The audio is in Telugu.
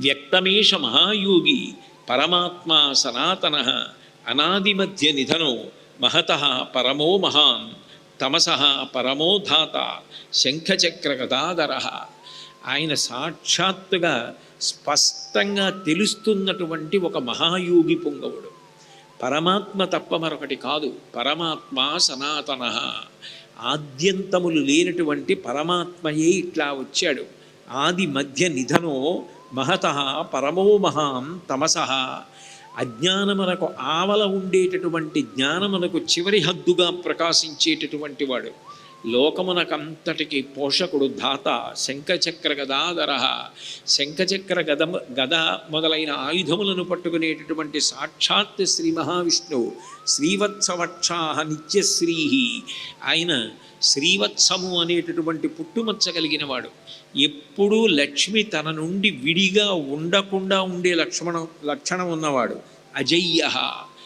వ్యక్తమేష మహాయోగి పరమాత్మా సనాతన అనాదిమధ్య నిధనో మహత పరమో మహాన్ తమస పరమోధాత శంఖచక్ర గదాధర ఆయన సాక్షాత్తుగా స్పష్టంగా తెలుస్తున్నటువంటి ఒక మహాయోగి పొంగవుడు. పరమాత్మ తప్ప మరొకటి కాదు పరమాత్మ సనాతన. ఆద్యంతములు లేనటువంటి పరమాత్మయే ఇట్లా వచ్చాడు. ఆది మధ్య నిధనో మహత పరమో మహాం తమస. అజ్ఞానమునకు ఆవల ఉండేటటువంటి జ్ఞానమునకు చివరి హద్దుగా ప్రకాశించేటటువంటి వాడు. లోకమునకంతటికి పోషకుడు ధాత శంఖచక్ర గదాధర. శంఖచక్ర గద గద మొదలైన ఆయుధములను పట్టుకునేటటువంటి సాక్షాత్ శ్రీ మహావిష్ణువు శ్రీవత్సవక్షా నిత్యశ్రీ ఆయన శ్రీవత్సము అనేటటువంటి పుట్టుమచ్చ కలిగిన వాడు. ఎప్పుడూ లక్ష్మి తన నుండి విడిగా ఉండకుండా ఉండే లక్ష్మణం లక్షణం ఉన్నవాడు. అజయ్య.